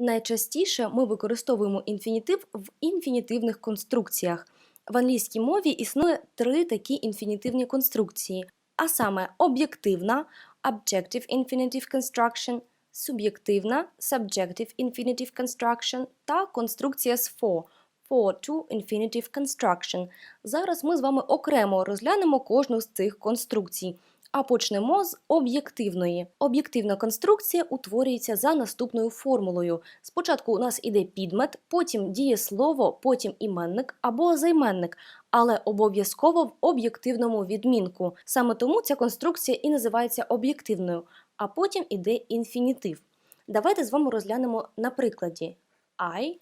Найчастіше ми використовуємо інфінітив в інфінітивних конструкціях. В англійській мові існує три такі інфінітивні конструкції, а саме об'єктивна Objective Infinitive Construction, суб'єктивна Subjective Infinitive Construction та конструкція з for for to Infinitive Construction. Зараз ми з вами окремо розглянемо кожну з цих конструкцій. А почнемо з об'єктивної. Об'єктивна конструкція утворюється за наступною формулою. Спочатку у нас іде підмет, потім дієслово, потім іменник або займенник, але обов'язково в об'єктивному відмінку. Саме тому ця конструкція і називається об'єктивною, а потім іде інфінітив. Давайте з вами розглянемо на прикладі I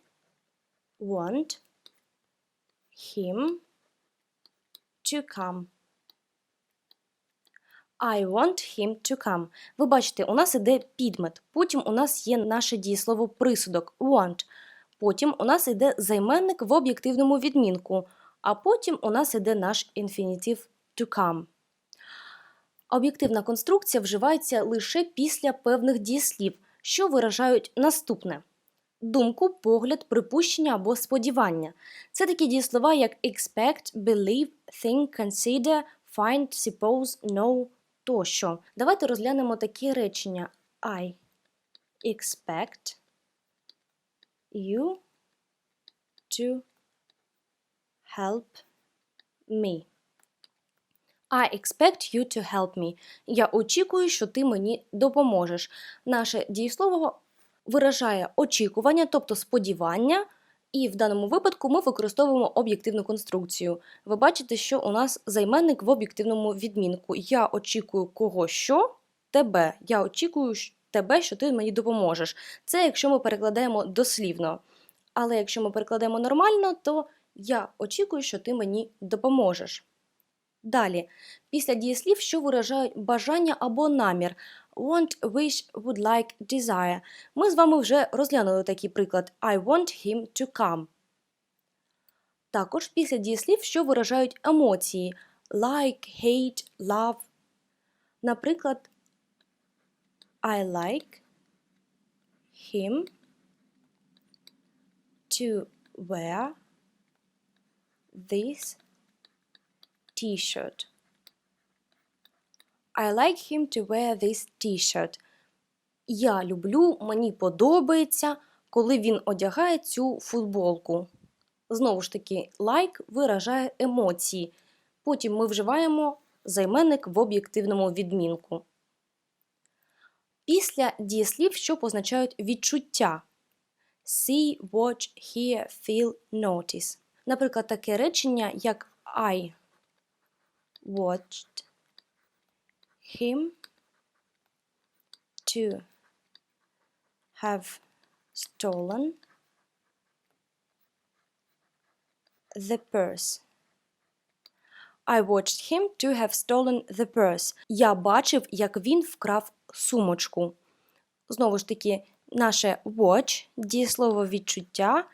want him to come. I want him to come. Ви бачите, у нас іде підмет, потім у нас є наше дієслово присудок want. Потім у нас іде займенник в об'єктивному відмінку, а потім у нас іде наш інфінітив to come. Об'єктивна конструкція вживається лише після певних дієслів, що виражають наступне: думку, погляд, припущення або сподівання. Це такі дієслова, як expect, believe, think, consider, find, suppose, know тощо. Давайте розглянемо такі речення. I expect you to help me. I expect you to help me. Я очікую, що ти мені допоможеш. Наше дієслово виражає очікування, тобто сподівання, і в даному випадку ми використовуємо об'єктивну конструкцію. Ви бачите, що у нас займенник в об'єктивному відмінку. Я очікую кого що? Тебе. Я очікую тебе, що ти мені допоможеш. Це якщо ми перекладаємо дослівно. Але якщо ми перекладаємо нормально, то я очікую, що ти мені допоможеш. Далі, після дієслів, що виражають бажання або намір. Want, wish, would like, desire. Ми з вами вже розглянули такий приклад I want him to come. Також після дієслів, що виражають емоції like, hate, love. Наприклад, I like him to wear this t-shirt. I like him to wear this t-shirt. Я люблю, мені подобається, коли він одягає цю футболку. Знову ж таки, like виражає емоції. Потім ми вживаємо займенник в об'єктивному відмінку. Після дієслів, що позначають відчуття. See, watch, hear, feel, notice. Наприклад, таке речення, як I watched him to have stolen the purse. I watched him to have stolen the purse. Я бачив, як він вкрав сумочку. Знову ж таки, наше watch дієслово відчуття,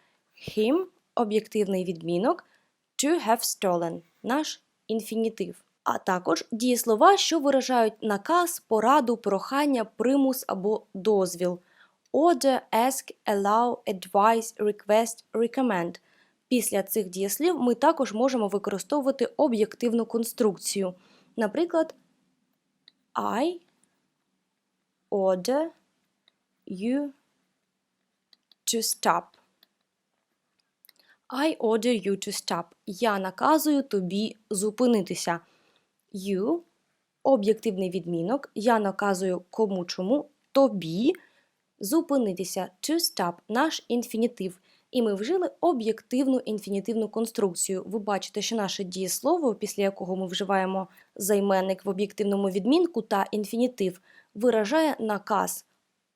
him об'єктивний відмінок, to have stolen наш інфінітив а також дієслова, що виражають наказ, пораду, прохання, примус або дозвіл. Order, ask, allow, advise, request, recommend. Після цих дієслів ми також можемо використовувати об'єктивну конструкцію. Наприклад, I order you to stop. I order you to stop. Я наказую тобі зупинитися you об'єктивний відмінок. Я наказую кому чому тобі зупинитися to stop наш інфінітив. І ми вжили об'єктивну інфінітивну конструкцію. Ви бачите, що наше дієслово, після якого ми вживаємо займенник в об'єктивному відмінку та інфінітив, виражає наказ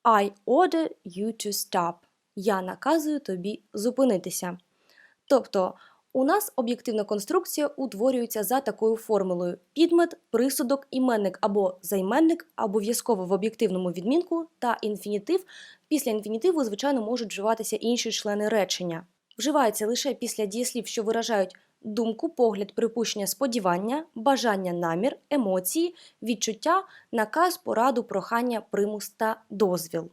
I order you to stop. Я наказую тобі зупинитися. Тобто у нас об'єктивна конструкція утворюється за такою формулою: підмет, присудок, іменник або займенник, обов'язково в об'єктивному відмінку та інфінітив. Після інфінітиву, звичайно, можуть вживатися інші члени речення. Вживається лише після дієслів, що виражають думку, погляд, припущення, сподівання, бажання, намір, емоції, відчуття, наказ, пораду, прохання, примус та дозвіл.